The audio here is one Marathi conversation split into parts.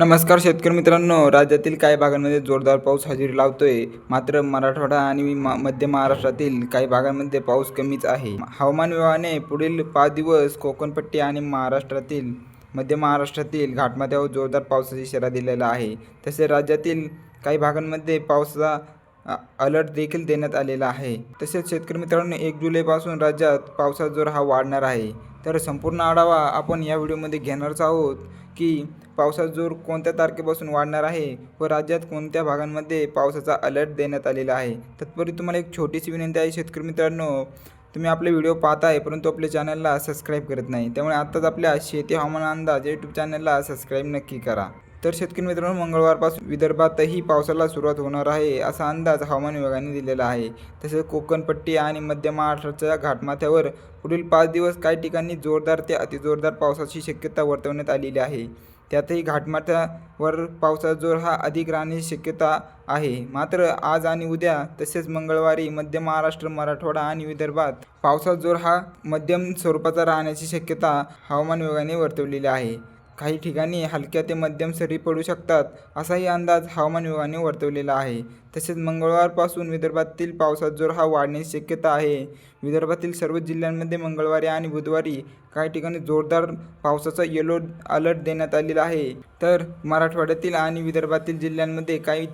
नमस्कार शेतकरी मित्रांनो राज्यातील काही भागांमध्ये जोरदार पाऊस हजेरी लावतोय. मात्र मराठवाडा आणि मा- मध्य महाराष्ट्रातील काही भागांमध्ये पाऊस कमीच आहे. हवामान विभागाने पुढील पाच दिवस कोकणपट्टी आणि महाराष्ट्रातील मध्य महाराष्ट्रातील घाटमाथ्यावर जोरदार पावसाचा इशारा दिलेला आहे. तसेच राज्यातील काही भागांमध्ये पावसाचा अलर्ट देखील देण्यात आलेला आहे. तसेच शेतकरी मित्रांनो एक जुलैपासून राज्यात पावसाचा जोर हा वाढणार आहे. तर संपूर्ण आढावा आपण या व्हिडिओमध्ये घेणारच आहोत की पावसाचा जोर कोणत्या तारखेपासून वाढणार आहे व राज्यात कोणत्या भागांमध्ये पावसाचा अलर्ट देण्यात आलेला आहे. तत्पूर्वी तुम्हाला एक छोटीशी विनंती आहे शेतकरी मित्रांनो तुम्ही आपले व्हिडिओ पाहताय परंतु आपल्या चॅनलला सबस्क्राईब करत नाही. त्यामुळे आत्ताच आपल्या शेती हवामान अंदाज यूट्यूब चॅनलला सबस्क्राईब नक्की करा. तर शेतकरी मित्रांनो मंगळवारपासून विदर्भातही पावसाला सुरुवात होणार आहे असा अंदाज हवामान विभागाने दिलेला आहे. तसेच कोकणपट्टी आणि मध्य महाराष्ट्राच्या घाटमाथ्यावर पुढील पाच दिवस काही ठिकाणी जोरदार ते अतिजोरदार पावसाची शक्यता वर्तवण्यात आलेली आहे. त्यातही घाटमाथ्यावर पावसाचा जोर हा अधिक राहण्याची शक्यता आहे. मात्र आज आणि उद्या तसेच मंगळवारी मध्य महाराष्ट्र मराठवाडा आणि विदर्भात पावसाचा जोर हा मध्यम स्वरूपाचा राहण्याची शक्यता हवामान विभागाने वर्तवलेली आहे. काही ठिकाणी हलक्या ते मध्यम सरी पडू शकतात असाही अंदाज हवामान विभागाने वर्तवलेला आहे. तसेच मंगळवारपासून विदर्भातील पावसाचा जोर हा वाढण्याची शक्यता आहे. विदर्भातील सर्व जिल्ह्यांमध्ये मंगळवारी आणि बुधवारी काही ठिकाणी जोरदार पावसाचा येलो अलर्ट देण्यात आलेला आहे. तर मराठवाड्यातील आणि विदर्भातील जिल्ह्यांमध्ये काही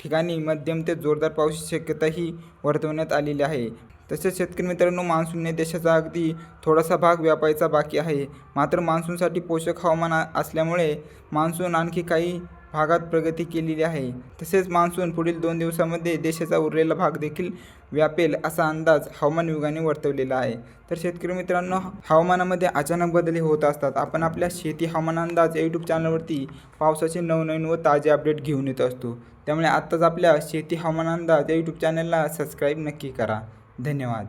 ठिकाणी मध्यम ते जोरदार पावसाची शक्यताही वर्तवण्यात आलेली आहे. तसेच शेतकरी मित्रांनो मान्सूनने देशाचा अगदी थोडासा भाग व्यापायचा बाकी आहे. मात्र मान्सूनसाठी पोषक हवामान असल्यामुळे मान्सून आणखी काही भागात प्रगती केलेली आहे. तसेच मान्सून पुढील दोन दिवसामध्ये देशाचा उरलेला भाग देखील व्यापेल असा अंदाज हवामान विभागाने वर्तवलेला आहे. तर शेतकरी मित्रांनो हवामानामध्ये अचानक बदल होत असतात. आपण आपल्या शेती हवामान अंदाज या यूट्यूब चॅनलवरती पावसाचे नवनवीन व ताजे अपडेट घेऊन येत असतो. त्यामुळे आत्ताच आपल्या शेती हवामान अंदाज या यूट्यूब चॅनलला सबस्क्राईब नक्की करा. धन्यवाद.